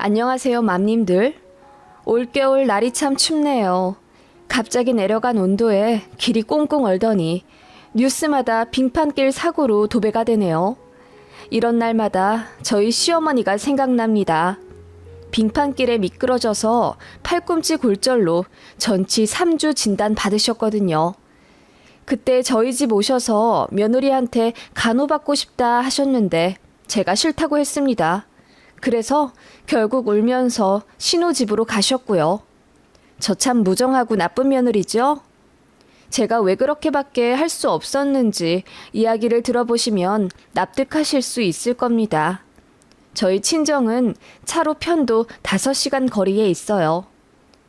안녕하세요, 맘님들. 올겨울 날이 참 춥네요. 갑자기 내려간 온도에 길이 꽁꽁 얼더니 뉴스마다 빙판길 사고로 도배가 되네요. 이런 날마다 저희 시어머니가 생각납니다. 빙판길에 미끄러져서 팔꿈치 골절로 전치 3주 진단 받으셨거든요. 그때 저희 집 오셔서 며느리한테 간호받고 싶다 하셨는데 제가 싫다고 했습니다. 그래서 결국 울면서 신호집으로 가셨고요. 저 참 무정하고 나쁜 며느리죠? 제가 왜 그렇게밖에 할 수 없었는지 이야기를 들어보시면 납득하실 수 있을 겁니다. 저희 친정은 차로 편도 5시간 거리에 있어요.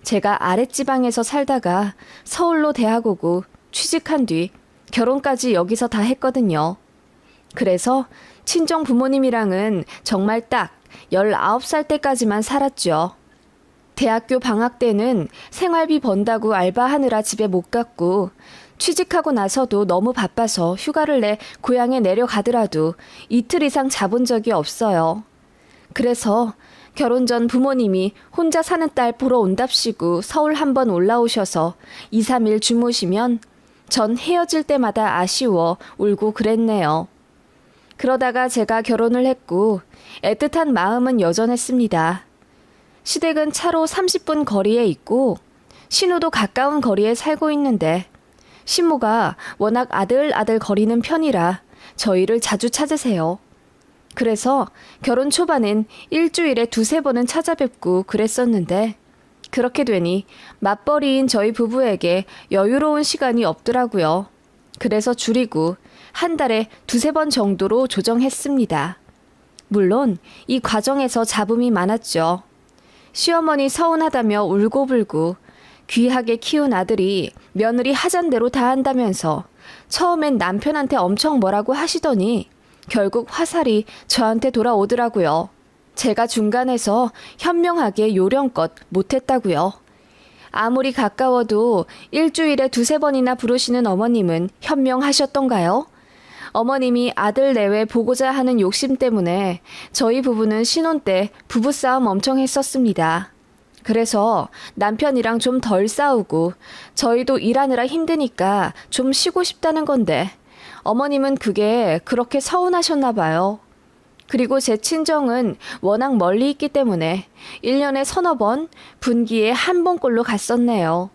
제가 아랫지방에서 살다가 서울로 대학 오고 취직한 뒤 결혼까지 여기서 다 했거든요. 그래서 친정 부모님이랑은 정말 딱 19살 때까지만 살았죠. 대학교 방학 때는 생활비 번다고 알바하느라 집에 못 갔고, 취직하고 나서도 너무 바빠서 휴가를 내 고향에 내려가더라도 이틀 이상 자본 적이 없어요. 그래서 결혼 전 부모님이 혼자 사는 딸 보러 온답시고 서울 한번 올라오셔서 2, 3일 주무시면 전 헤어질 때마다 아쉬워 울고 그랬네요. 그러다가 제가 결혼을 했고 애틋한 마음은 여전했습니다. 시댁은 차로 30분 거리에 있고 신우도 가까운 거리에 살고 있는데 신모가 워낙 아들아들 거리는 편이라 저희를 자주 찾으세요. 그래서 결혼 초반엔 일주일에 두세 번은 찾아뵙고 그랬었는데 그렇게 되니 맞벌이인 저희 부부에게 여유로운 시간이 없더라고요. 그래서 줄이고 한 달에 두세 번 정도로 조정했습니다. 물론 이 과정에서 잡음이 많았죠. 시어머니 서운하다며 울고불고 귀하게 키운 아들이 며느리 하잔대로 다 한다면서 처음엔 남편한테 엄청 뭐라고 하시더니 결국 화살이 저한테 돌아오더라고요. 제가 중간에서 현명하게 요령껏 못했다고요. 아무리 가까워도 일주일에 두세 번이나 부르시는 어머님은 현명하셨던가요? 어머님이 아들 내외 보고자 하는 욕심 때문에 저희 부부는 신혼 때 부부싸움 엄청 했었습니다. 그래서 남편이랑 좀 덜 싸우고 저희도 일하느라 힘드니까 좀 쉬고 싶다는 건데 어머님은 그게 그렇게 서운하셨나 봐요. 그리고 제 친정은 워낙 멀리 있기 때문에 1년에 서너 번 분기에 한 번꼴로 갔었네요.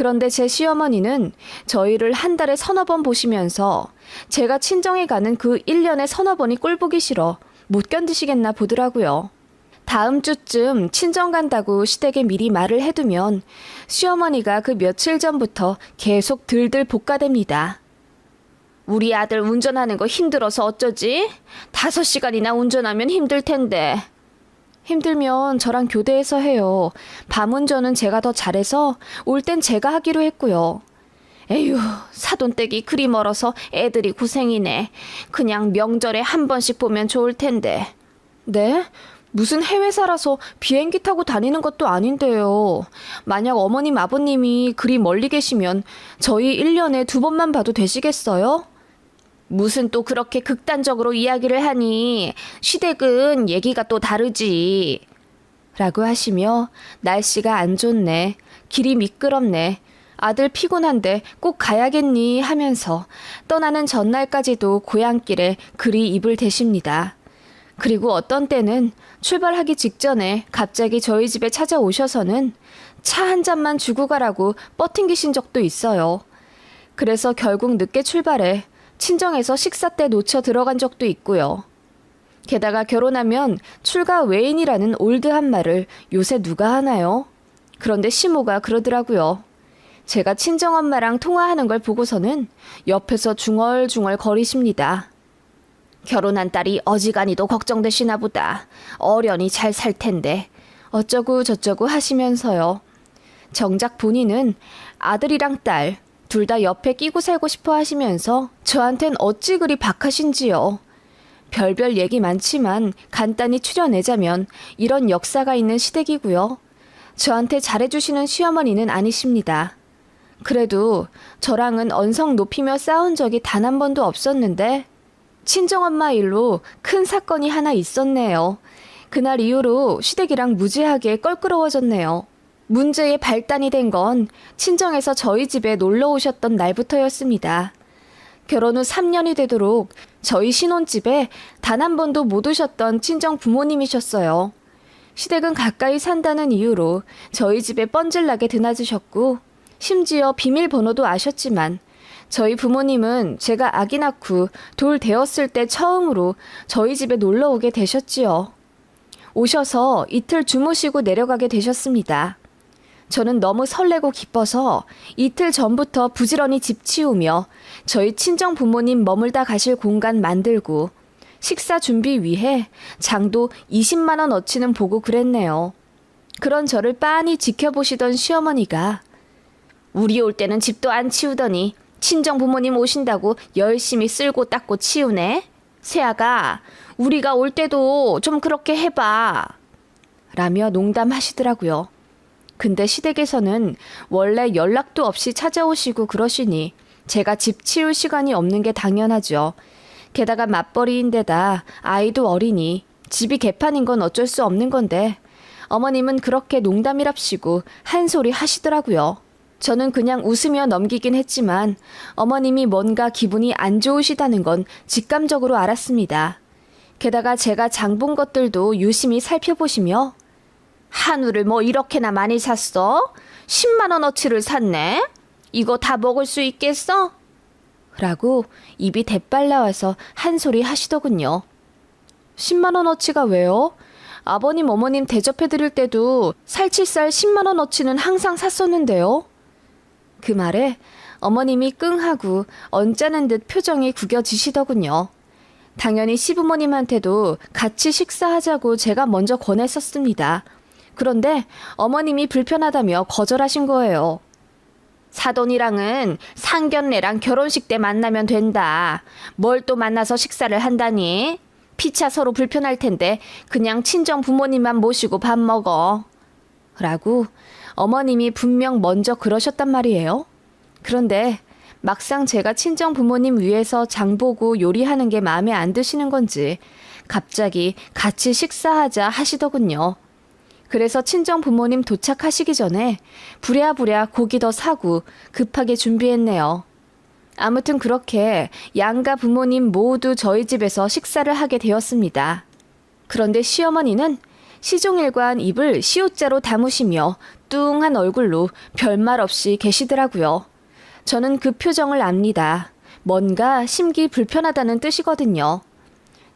그런데 제 시어머니는 저희를 한 달에 서너 번 보시면서 제가 친정에 가는 그 1년에 서너 번이 꼴 보기 싫어 못 견디시겠나 보더라고요. 다음 주쯤 친정 간다고 시댁에 미리 말을 해두면 시어머니가 그 며칠 전부터 계속 들들 볶아댑니다. 우리 아들 운전하는 거 힘들어서 어쩌지? 다섯 시간이나 운전하면 힘들 텐데. 힘들면 저랑 교대해서 해요. 밤 운전은 제가 더 잘해서 올 땐 제가 하기로 했고요. 에휴, 사돈 댁이 그리 멀어서 애들이 고생이네. 그냥 명절에 한 번씩 보면 좋을 텐데. 네? 무슨 해외 살아서 비행기 타고 다니는 것도 아닌데요. 만약 어머님, 아버님이 그리 멀리 계시면 저희 1년에 두 번만 봐도 되시겠어요? 무슨 또 그렇게 극단적으로 이야기를 하니 시댁은 얘기가 또 다르지. 라고 하시며 날씨가 안 좋네. 길이 미끄럽네. 아들 피곤한데 꼭 가야겠니 하면서 떠나는 전날까지도 고향길에 그리 입을 대십니다. 그리고 어떤 때는 출발하기 직전에 갑자기 저희 집에 찾아오셔서는 차 한 잔만 주고 가라고 뻗팅기신 적도 있어요. 그래서 결국 늦게 출발해 친정에서 식사 때 놓쳐 들어간 적도 있고요. 게다가 결혼하면 출가 외인이라는 올드한 말을 요새 누가 하나요? 그런데 시모가 그러더라고요. 제가 친정엄마랑 통화하는 걸 보고서는 옆에서 중얼중얼 거리십니다. 결혼한 딸이 어지간히도 걱정되시나 보다. 어련히 잘 살 텐데. 어쩌고 저쩌고 하시면서요. 정작 본인은 아들이랑 딸, 둘 다 옆에 끼고 살고 싶어 하시면서 저한텐 어찌 그리 박하신지요. 별별 얘기 많지만 간단히 추려내자면 이런 역사가 있는 시댁이고요. 저한테 잘해주시는 시어머니는 아니십니다. 그래도 저랑은 언성 높이며 싸운 적이 단 한 번도 없었는데 친정엄마 일로 큰 사건이 하나 있었네요. 그날 이후로 시댁이랑 무지하게 껄끄러워졌네요. 문제의 발단이 된 건 친정에서 저희 집에 놀러 오셨던 날부터였습니다. 결혼 후 3년이 되도록 저희 신혼집에 단 한 번도 못 오셨던 친정 부모님이셨어요. 시댁은 가까이 산다는 이유로 저희 집에 뻔질나게 드나드셨고 심지어 비밀번호도 아셨지만 저희 부모님은 제가 아기 낳고 돌 되었을 때 처음으로 저희 집에 놀러 오게 되셨지요. 오셔서 이틀 주무시고 내려가게 되셨습니다. 저는 너무 설레고 기뻐서 이틀 전부터 부지런히 집 치우며 저희 친정 부모님 머물다 가실 공간 만들고 식사 준비 위해 장도 20만 원 어치는 보고 그랬네요. 그런 저를 빤히 지켜보시던 시어머니가 우리 올 때는 집도 안 치우더니 친정 부모님 오신다고 열심히 쓸고 닦고 치우네. 세아가 우리가 올 때도 좀 그렇게 해봐. 라며 농담하시더라고요. 근데 시댁에서는 원래 연락도 없이 찾아오시고 그러시니 제가 집 치울 시간이 없는 게 당연하죠. 게다가 맞벌이인데다 아이도 어리니 집이 개판인 건 어쩔 수 없는 건데 어머님은 그렇게 농담이랍시고 한 소리 하시더라고요. 저는 그냥 웃으며 넘기긴 했지만 어머님이 뭔가 기분이 안 좋으시다는 건 직감적으로 알았습니다. 게다가 제가 장 본 것들도 유심히 살펴보시며 한우를 뭐 이렇게나 많이 샀어? 10만 원어치를 샀네? 이거 다 먹을 수 있겠어? 라고 입이 대빨 나와서 한 소리 하시더군요. 10만 원어치가 왜요? 아버님 어머님 대접해 드릴 때도 살치살 10만 원어치는 항상 샀었는데요. 그 말에 어머님이 끙 하고 언짢은 듯 표정이 구겨지시더군요. 당연히 시부모님한테도 같이 식사하자고 제가 먼저 권했었습니다. 그런데 어머님이 불편하다며 거절하신 거예요. 사돈이랑은 상견례랑 결혼식 때 만나면 된다. 뭘 또 만나서 식사를 한다니? 피차 서로 불편할 텐데 그냥 친정 부모님만 모시고 밥 먹어. 라고 어머님이 분명 먼저 그러셨단 말이에요. 그런데 막상 제가 친정 부모님 위해서 장보고 요리하는 게 마음에 안 드시는 건지 갑자기 같이 식사하자 하시더군요. 그래서 친정 부모님 도착하시기 전에 부랴부랴 고기 더 사고 급하게 준비했네요. 아무튼 그렇게 양가 부모님 모두 저희 집에서 식사를 하게 되었습니다. 그런데 시어머니는 시종일관 입을 시옷자로 담으시며 뚱한 얼굴로 별말 없이 계시더라고요. 저는 그 표정을 압니다. 뭔가 심기 불편하다는 뜻이거든요.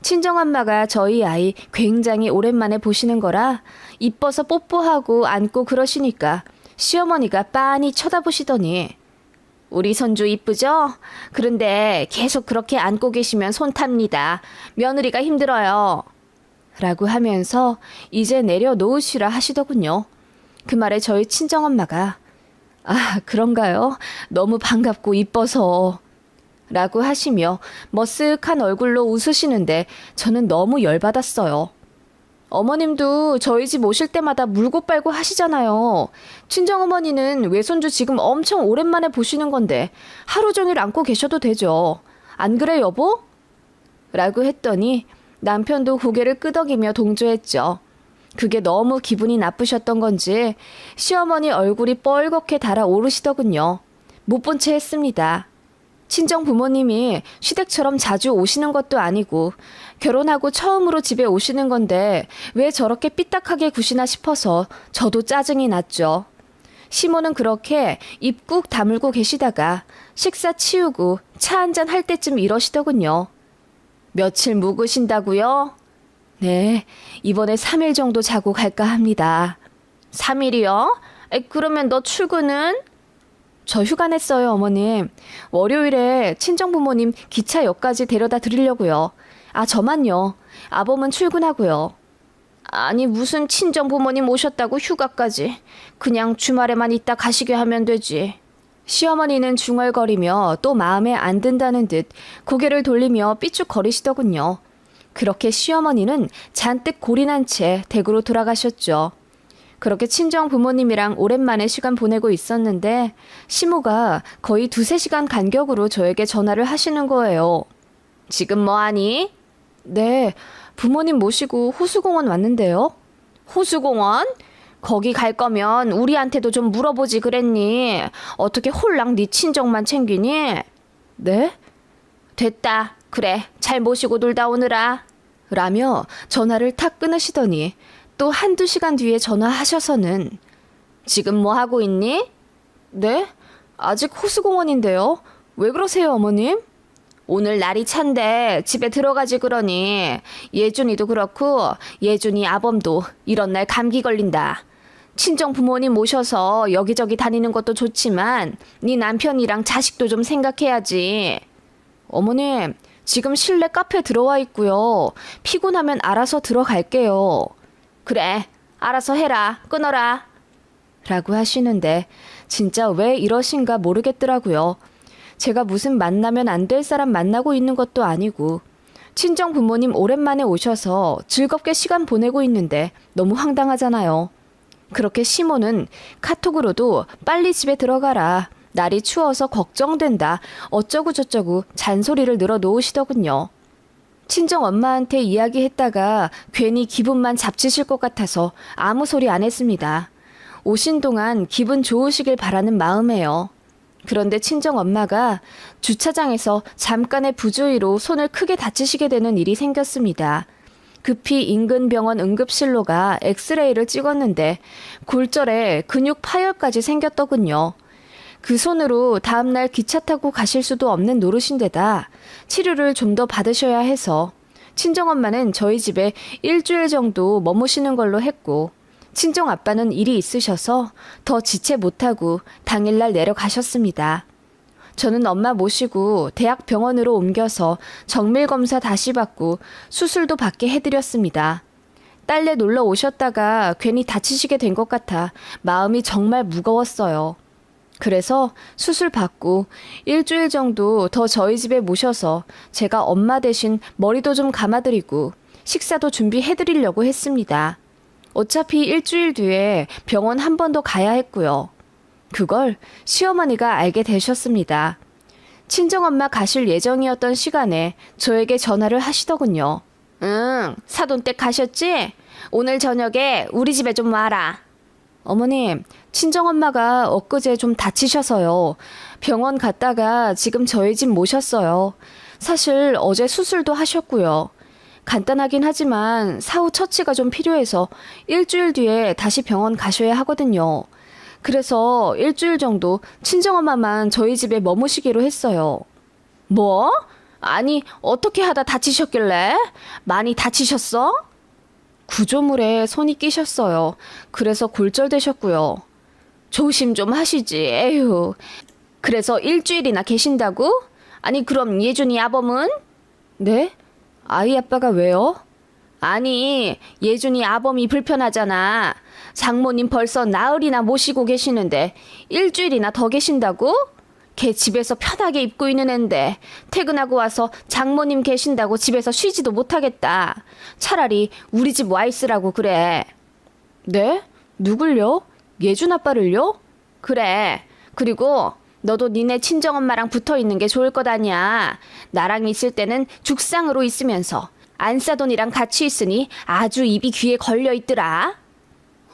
친정엄마가 저희 아이 굉장히 오랜만에 보시는 거라 이뻐서 뽀뽀하고 안고 그러시니까 시어머니가 빤히 쳐다보시더니 우리 손주 이쁘죠? 그런데 계속 그렇게 안고 계시면 손 탑니다. 며느리가 힘들어요. 라고 하면서 이제 내려놓으시라 하시더군요. 그 말에 저희 친정엄마가 아, 그런가요? 너무 반갑고 이뻐서. 라고 하시며 머쓱한 얼굴로 웃으시는데 저는 너무 열받았어요. 어머님도 저희 집 오실 때마다 물고 빨고 하시잖아요. 친정어머니는 외손주 지금 엄청 오랜만에 보시는 건데 하루 종일 안고 계셔도 되죠. 안 그래, 여보? 라고 했더니 남편도 고개를 끄덕이며 동조했죠. 그게 너무 기분이 나쁘셨던 건지 시어머니 얼굴이 뻘겋게 달아오르시더군요. 못 본 채 했습니다. 친정 부모님이 시댁처럼 자주 오시는 것도 아니고 결혼하고 처음으로 집에 오시는 건데 왜 저렇게 삐딱하게 구시나 싶어서 저도 짜증이 났죠. 시모는 그렇게 입꾹 다물고 계시다가 식사 치우고 차 한잔 할 때쯤 이러시더군요. 며칠 묵으신다고요? 네, 이번에 3일 정도 자고 갈까 합니다. 3일이요? 그러면 너 출근은? 저 휴가 냈어요, 어머님. 월요일에 친정 부모님 기차역까지 데려다 드리려고요. 아, 저만요. 아범은 출근하고요. 아니, 무슨 친정 부모님 오셨다고 휴가까지. 그냥 주말에만 있다 가시게 하면 되지. 시어머니는 중얼거리며 또 마음에 안 든다는 듯 고개를 돌리며 삐죽거리시더군요. 그렇게 시어머니는 잔뜩 고린한 채 댁으로 돌아가셨죠. 그렇게 친정 부모님이랑 오랜만에 시간 보내고 있었는데 시모가 거의 두세 시간 간격으로 저에게 전화를 하시는 거예요. 지금 뭐 하니? 네, 부모님 모시고 호수공원 왔는데요. 호수공원? 거기 갈 거면 우리한테도 좀 물어보지 그랬니? 어떻게 홀랑 네 친정만 챙기니? 네? 됐다. 그래. 잘 모시고 놀다 오느라. 라며 전화를 탁 끊으시더니 또 한두 시간 뒤에 전화하셔서는 지금 뭐 하고 있니? 네? 아직 호수공원인데요. 왜 그러세요, 어머님? 오늘 날이 찬데 집에 들어가지 그러니 예준이도 그렇고 예준이 아범도 이런 날 감기 걸린다. 친정 부모님 모셔서 여기저기 다니는 것도 좋지만 네 남편이랑 자식도 좀 생각해야지. 어머님, 지금 실내 카페 들어와 있고요. 피곤하면 알아서 들어갈게요. 그래, 알아서 해라. 끊어라. 라고 하시는데 진짜 왜 이러신가 모르겠더라고요. 제가 무슨 만나면 안 될 사람 만나고 있는 것도 아니고 친정 부모님 오랜만에 오셔서 즐겁게 시간 보내고 있는데 너무 황당하잖아요. 그렇게 시모는 카톡으로도 빨리 집에 들어가라. 날이 추워서 걱정된다. 어쩌고 저쩌고 잔소리를 늘어 놓으시더군요. 친정 엄마한테 이야기했다가 괜히 기분만 잡치실 것 같아서 아무 소리 안 했습니다. 오신 동안 기분 좋으시길 바라는 마음에요. 그런데 친정 엄마가 주차장에서 잠깐의 부주의로 손을 크게 다치시게 되는 일이 생겼습니다. 급히 인근 병원 응급실로 가 엑스레이를 찍었는데 골절에 근육 파열까지 생겼더군요. 그 손으로 다음날 기차 타고 가실 수도 없는 노릇인데다 치료를 좀 더 받으셔야 해서 친정엄마는 저희 집에 일주일 정도 머무시는 걸로 했고 친정 아빠는 일이 있으셔서 더 지체 못하고 당일날 내려가셨습니다. 저는 엄마 모시고 대학 병원으로 옮겨서 정밀 검사 다시 받고 수술도 받게 해드렸습니다. 딸네 놀러 오셨다가 괜히 다치시게 된 것 같아 마음이 정말 무거웠어요. 그래서 수술 받고 일주일 정도 더 저희 집에 모셔서 제가 엄마 대신 머리도 좀 감아드리고 식사도 준비해드리려고 했습니다. 어차피 일주일 뒤에 병원 한 번 더 가야 했고요. 그걸 시어머니가 알게 되셨습니다. 친정엄마 가실 예정이었던 시간에 저에게 전화를 하시더군요. 응, 사돈 댁 가셨지? 오늘 저녁에 우리 집에 좀 와라. 어머님, 친정엄마가 엊그제 좀 다치셔서요. 병원 갔다가 지금 저희 집 모셨어요. 사실 어제 수술도 하셨고요. 간단하긴 하지만 사후 처치가 좀 필요해서 일주일 뒤에 다시 병원 가셔야 하거든요. 그래서 일주일 정도 친정엄마만 저희 집에 머무시기로 했어요. 뭐? 아니, 어떻게 하다 다치셨길래? 많이 다치셨어? 구조물에 손이 끼셨어요. 그래서 골절되셨고요. 조심 좀 하시지, 에휴. 그래서 일주일이나 계신다고? 아니, 그럼 예준이 아범은? 네? 아이 아빠가 왜요? 아니, 예준이 아범이 불편하잖아. 장모님 벌써 나흘이나 모시고 계시는데 일주일이나 더 계신다고? 걔 집에서 편하게 입고 있는 앤데 퇴근하고 와서 장모님 계신다고 집에서 쉬지도 못하겠다. 차라리 우리 집 와 있으라고 그래. 네? 누굴요? 예준 아빠를요? 그래. 그리고 너도 니네 친정엄마랑 붙어 있는 게 좋을 것 아니야. 나랑 있을 때는 죽상으로 있으면서 안사돈이랑 같이 있으니 아주 입이 귀에 걸려 있더라.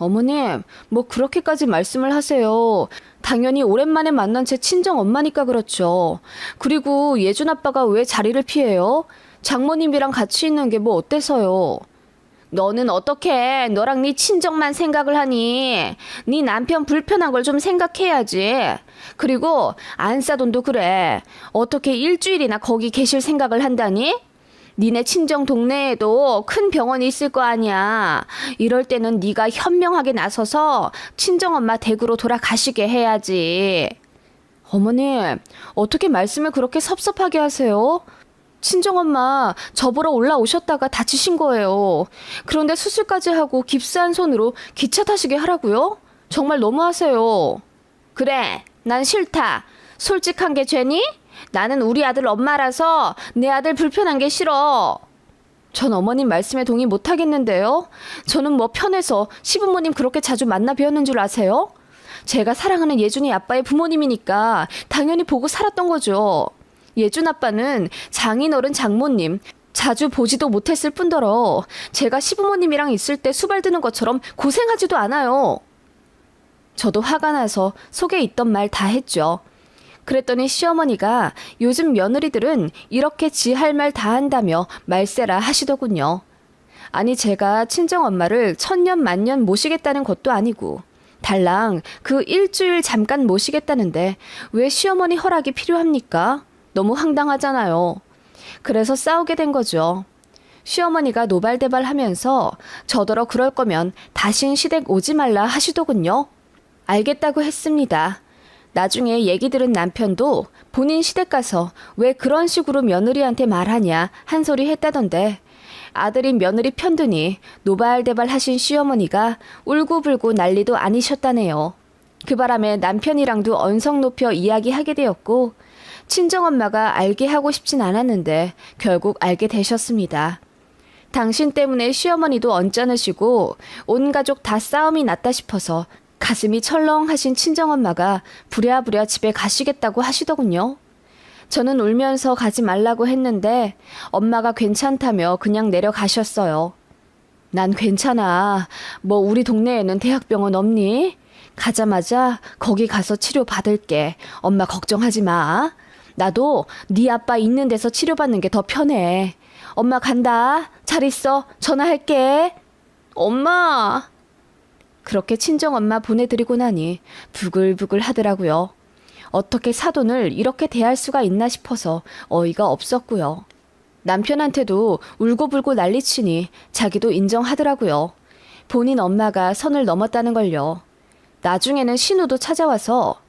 어머님, 뭐 그렇게까지 말씀을 하세요. 당연히 오랜만에 만난 제 친정 엄마니까 그렇죠. 그리고 예준 아빠가 왜 자리를 피해요? 장모님이랑 같이 있는 게 뭐 어때서요? 너는 어떻게 너랑 네 친정만 생각을 하니? 네 남편 불편한 걸 좀 생각해야지. 그리고 안사돈도 그래. 어떻게 일주일이나 거기 계실 생각을 한다니? 니네 친정 동네에도 큰 병원이 있을 거 아니야. 이럴 때는 네가 현명하게 나서서 친정엄마 댁으로 돌아가시게 해야지. 어머님, 어떻게 말씀을 그렇게 섭섭하게 하세요? 친정엄마 저보러 올라오셨다가 다치신 거예요. 그런데 수술까지 하고 깁스한 손으로 기차 타시게 하라고요? 정말 너무하세요. 그래, 난 싫다. 솔직한 게 죄니? 나는 우리 아들 엄마라서 내 아들 불편한 게 싫어. 전 어머님 말씀에 동의 못 하겠는데요. 저는 뭐 편해서 시부모님 그렇게 자주 만나 뵈었는 줄 아세요? 제가 사랑하는 예준이 아빠의 부모님이니까 당연히 보고 살았던 거죠. 예준 아빠는 장인어른 장모님, 자주 보지도 못했을 뿐더러 제가 시부모님이랑 있을 때 수발드는 것처럼 고생하지도 않아요. 저도 화가 나서 속에 있던 말 다 했죠. 그랬더니 시어머니가 요즘 며느리들은 이렇게 지 할 말 다 한다며 말세라 하시더군요. 아니 제가 친정 엄마를 천년 만년 모시겠다는 것도 아니고 달랑 그 일주일 잠깐 모시겠다는데 왜 시어머니 허락이 필요합니까? 너무 황당하잖아요. 그래서 싸우게 된 거죠. 시어머니가 노발대발 하면서 저더러 그럴 거면 다신 시댁 오지 말라 하시더군요. 알겠다고 했습니다. 나중에 얘기 들은 남편도 본인 시댁 가서 왜 그런 식으로 며느리한테 말하냐 한 소리 했다던데 아들인 며느리 편드니 노발대발 하신 시어머니가 울고불고 난리도 아니셨다네요. 그 바람에 남편이랑도 언성 높여 이야기하게 되었고 친정엄마가 알게 하고 싶진 않았는데 결국 알게 되셨습니다. 당신 때문에 시어머니도 언짢으시고 온 가족 다 싸움이 났다 싶어서 가슴이 철렁하신 친정엄마가 부랴부랴 집에 가시겠다고 하시더군요. 저는 울면서 가지 말라고 했는데 엄마가 괜찮다며 그냥 내려가셨어요. 난 괜찮아. 뭐 우리 동네에는 대학병원 없니? 가자마자 거기 가서 치료 받을게. 엄마 걱정하지 마. 나도 네 아빠 있는 데서 치료받는 게 더 편해. 엄마 간다. 잘 있어. 전화할게. 엄마. 그렇게 친정엄마 보내드리고 나니 부글부글 하더라고요. 어떻게 사돈을 이렇게 대할 수가 있나 싶어서 어이가 없었고요. 남편한테도 울고불고 난리치니 자기도 인정하더라고요. 본인 엄마가 선을 넘었다는 걸요. 나중에는 신우도 찾아와서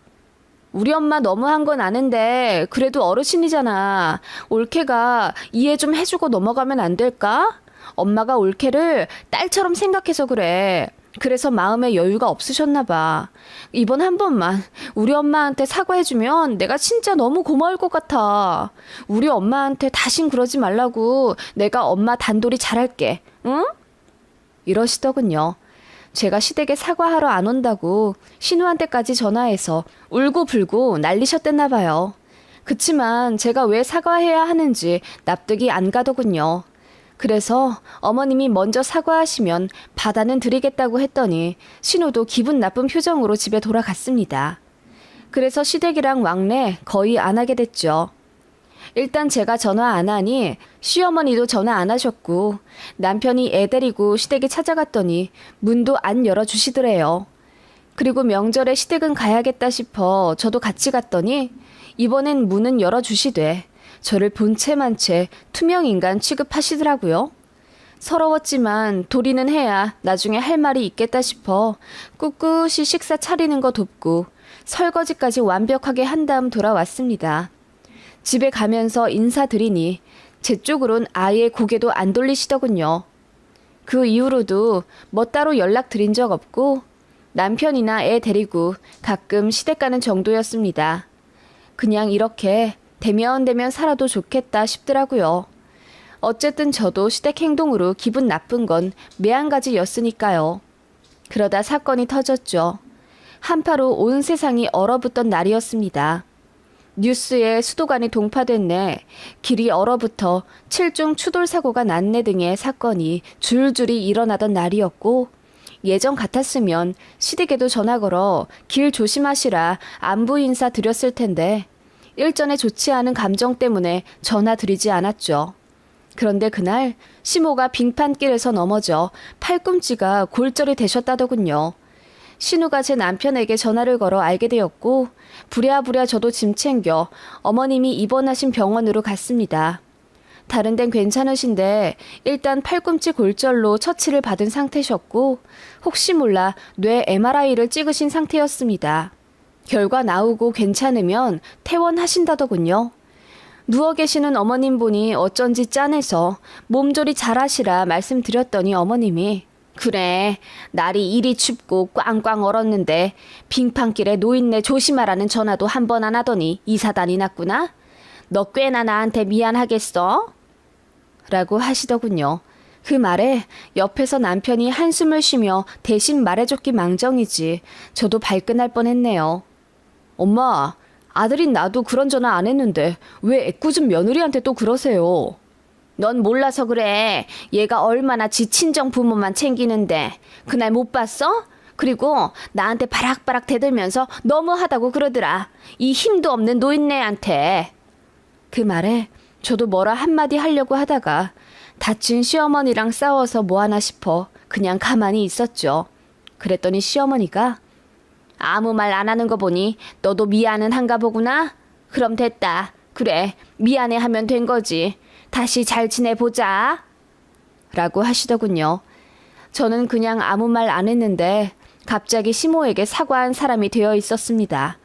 우리 엄마 너무한 건 아는데 그래도 어르신이잖아. 올케가 이해 좀 해주고 넘어가면 안 될까? 엄마가 올케를 딸처럼 생각해서 그래. 그래서 마음에 여유가 없으셨나 봐. 이번 한 번만 우리 엄마한테 사과해주면 내가 진짜 너무 고마울 것 같아. 우리 엄마한테 다신 그러지 말라고 내가 엄마 단돌이 잘할게. 응? 이러시더군요. 제가 시댁에 사과하러 안 온다고 신우한테까지 전화해서 울고불고 난리셨댔나 봐요. 그치만 제가 왜 사과해야 하는지 납득이 안 가더군요. 그래서 어머님이 먼저 사과하시면 받아는 드리겠다고 했더니 신우도 기분 나쁜 표정으로 집에 돌아갔습니다. 그래서 시댁이랑 왕래 거의 안 하게 됐죠. 일단 제가 전화 안 하니 시어머니도 전화 안 하셨고 남편이 애 데리고 시댁에 찾아갔더니 문도 안 열어주시더래요. 그리고 명절에 시댁은 가야겠다 싶어 저도 같이 갔더니 이번엔 문은 열어주시되 저를 본체만 채 투명 인간 취급하시더라고요. 서러웠지만 도리는 해야 나중에 할 말이 있겠다 싶어 꿋꿋이 식사 차리는 거 돕고 설거지까지 완벽하게 한 다음 돌아왔습니다. 집에 가면서 인사드리니 제 쪽으론 아예 고개도 안 돌리시더군요. 그 이후로도 뭐 따로 연락드린 적 없고 남편이나 애 데리고 가끔 시댁 가는 정도였습니다. 그냥 이렇게 대면대면 살아도 좋겠다 싶더라고요. 어쨌든 저도 시댁 행동으로 기분 나쁜 건 매한가지였으니까요. 그러다 사건이 터졌죠. 한파로 온 세상이 얼어붙던 날이었습니다. 뉴스에 수도관이 동파됐네, 길이 얼어붙어 칠중 추돌 사고가 났네 등의 사건이 줄줄이 일어나던 날이었고, 예전 같았으면 시댁에도 전화 걸어 길 조심하시라 안부 인사 드렸을 텐데, 일전에 좋지 않은 감정 때문에 전화 드리지 않았죠. 그런데 그날 시모가 빙판길에서 넘어져 팔꿈치가 골절이 되셨다더군요. 신우가 제 남편에게 전화를 걸어 알게 되었고 부랴부랴 저도 짐 챙겨 어머님이 입원하신 병원으로 갔습니다. 다른 데는 괜찮으신데 일단 팔꿈치 골절로 처치를 받은 상태셨고 혹시 몰라 뇌 MRI를 찍으신 상태였습니다. 결과 나오고 괜찮으면 퇴원하신다더군요. 누워 계시는 어머님 보니 어쩐지 짠해서 몸조리 잘하시라 말씀드렸더니 어머님이 그래 날이 이리 춥고 꽝꽝 얼었는데 빙판길에 노인네 조심하라는 전화도 한 번 안 하더니 이사단이 났구나. 너 꽤나 나한테 미안하겠어? 라고 하시더군요. 그 말에 옆에서 남편이 한숨을 쉬며 대신 말해줬기 망정이지 저도 발끈할 뻔했네요. 엄마, 아들인 나도 그런 전화 안 했는데 왜 애꿎은 며느리한테 또 그러세요? 넌 몰라서 그래. 얘가 얼마나 지 친정 부모만 챙기는데. 그날 못 봤어? 그리고 나한테 바락바락 대들면서 너무하다고 그러더라. 이 힘도 없는 노인네한테. 그 말에 저도 뭐라 한마디 하려고 하다가 다친 시어머니랑 싸워서 뭐하나 싶어 그냥 가만히 있었죠. 그랬더니 시어머니가 아무 말 안 하는 거 보니 너도 미안은 한가 보구나? 그럼 됐다. 그래, 미안해 하면 된 거지. 다시 잘 지내보자. 라고 하시더군요. 저는 그냥 아무 말 안 했는데 갑자기 시모에게 사과한 사람이 되어 있었습니다.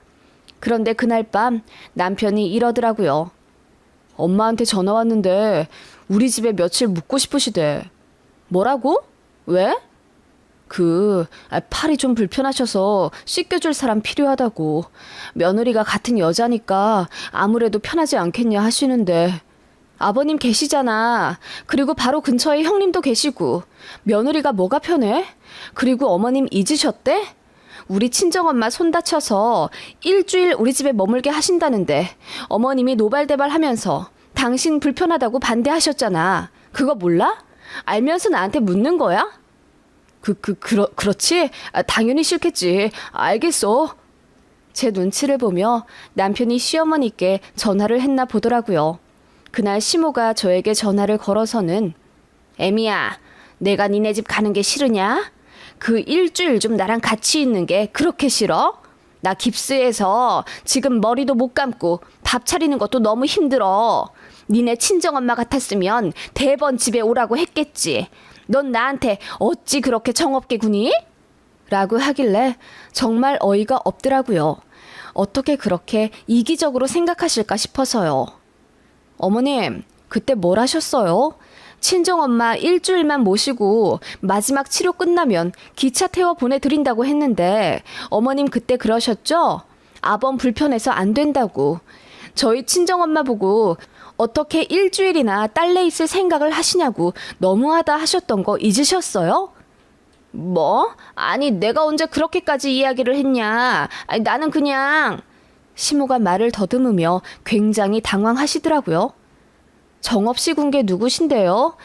그런데 그날 밤 남편이 이러더라고요. 엄마한테 전화 왔는데 우리 집에 며칠 묵고 싶으시대. 뭐라고? 왜? 그 아, 팔이 좀 불편하셔서 씻겨줄 사람 필요하다고. 며느리가 같은 여자니까 아무래도 편하지 않겠냐 하시는데. 아버님 계시잖아. 그리고 바로 근처에 형님도 계시고. 며느리가 뭐가 편해? 그리고 어머님 잊으셨대? 우리 친정엄마 손 다쳐서 일주일 우리 집에 머물게 하신다는데 어머님이 노발대발 하면서 당신 불편하다고 반대하셨잖아. 그거 몰라? 알면서 나한테 묻는 거야? 그, 그, 그렇, 그렇지? 아, 당연히 싫겠지. 알겠어. 제 눈치를 보며 남편이 시어머니께 전화를 했나 보더라고요. 그날 시모가 저에게 전화를 걸어서는 애미야, 내가 니네 집 가는 게 싫으냐? 그 일주일 좀 나랑 같이 있는 게 그렇게 싫어? 나 깁스해서 지금 머리도 못 감고 밥 차리는 것도 너무 힘들어. 니네 친정엄마 같았으면 대번 집에 오라고 했겠지. 넌 나한테 어찌 그렇게 정없게 구니? 라고 하길래 정말 어이가 없더라고요. 어떻게 그렇게 이기적으로 생각하실까 싶어서요. 어머님, 그때 뭘 하셨어요? 친정엄마 일주일만 모시고 마지막 치료 끝나면 기차 태워 보내드린다고 했는데 어머님 그때 그러셨죠? 아범 불편해서 안 된다고. 저희 친정엄마 보고 어떻게 일주일이나 딸래 있을 생각을 하시냐고 너무하다 하셨던 거 잊으셨어요? 뭐? 아니, 내가 언제 그렇게까지 이야기를 했냐? 아니, 나는 그냥. 시모가 말을 더듬으며 굉장히 당황하시더라고요. 정없이 군 게 누구신데요?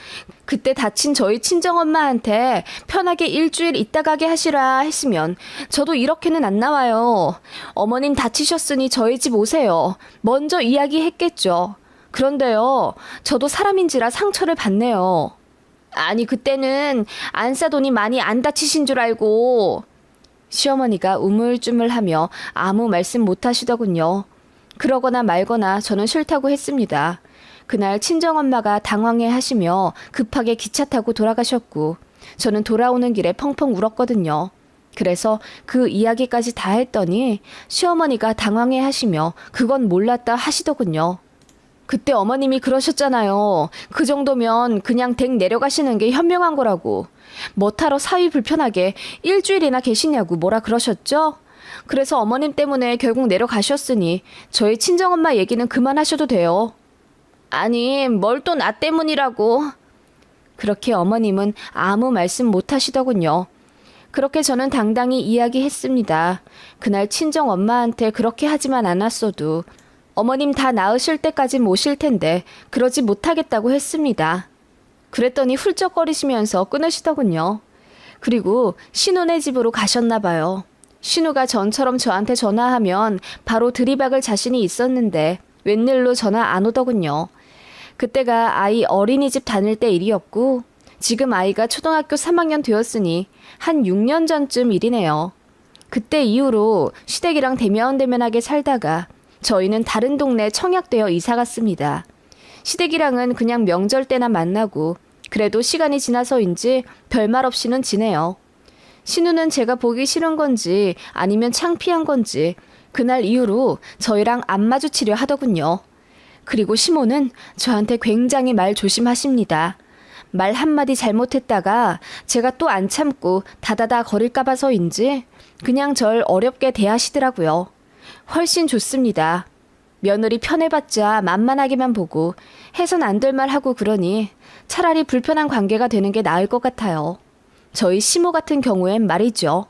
그때 다친 저희 친정엄마한테 편하게 일주일 있다 가게 하시라 했으면 저도 이렇게는 안 나와요. 어머님 다치셨으니 저희 집 오세요. 먼저 이야기했겠죠. 그런데요, 저도 사람인지라 상처를 받네요. 아니, 그때는 안싸돈이 많이 안 다치신 줄 알고. 시어머니가 우물쭈물하며 아무 말씀 못 하시더군요. 그러거나 말거나 저는 싫다고 했습니다. 그날 친정엄마가 당황해 하시며 급하게 기차 타고 돌아가셨고, 저는 돌아오는 길에 펑펑 울었거든요. 그래서 그 이야기까지 다 했더니 시어머니가 당황해 하시며 그건 몰랐다 하시더군요. 그때 어머님이 그러셨잖아요. 그 정도면 그냥 댁 내려가시는 게 현명한 거라고. 뭐 타러 사위 불편하게 일주일이나 계시냐고 뭐라 그러셨죠? 그래서 어머님 때문에 결국 내려가셨으니 저희 친정엄마 얘기는 그만하셔도 돼요. 아니, 뭘 또 나 때문이라고. 그렇게 어머님은 아무 말씀 못 하시더군요. 그렇게 저는 당당히 이야기했습니다. 그날 친정 엄마한테 그렇게 하지만 않았어도 어머님 다 나으실 때까지 모실 텐데 그러지 못하겠다고 했습니다. 그랬더니 훌쩍거리시면서 끊으시더군요. 그리고 신우네 집으로 가셨나 봐요. 신우가 전처럼 저한테 전화하면 바로 들이박을 자신이 있었는데 웬일로 전화 안 오더군요. 그때가 아이 어린이집 다닐 때 일이었고 지금 아이가 초등학교 3학년 되었으니 한 6년 전쯤 일이네요. 그때 이후로 시댁이랑 대면대면하게 살다가 저희는 다른 동네 청약되어 이사 갔습니다. 시댁이랑은 그냥 명절 때나 만나고 그래도 시간이 지나서인지 별말 없이는 지내요. 신우는 제가 보기 싫은 건지 아니면 창피한 건지 그날 이후로 저희랑 안 마주치려 하더군요. 그리고 시모는 저한테 굉장히 말 조심하십니다. 말 한마디 잘못했다가 제가 또 안 참고 다다다 거릴까 봐서인지 그냥 절 어렵게 대하시더라고요. 훨씬 좋습니다. 며느리 편해봤자 만만하게만 보고 해선 안 될 말 하고 그러니 차라리 불편한 관계가 되는 게 나을 것 같아요. 저희 시모 같은 경우엔 말이죠.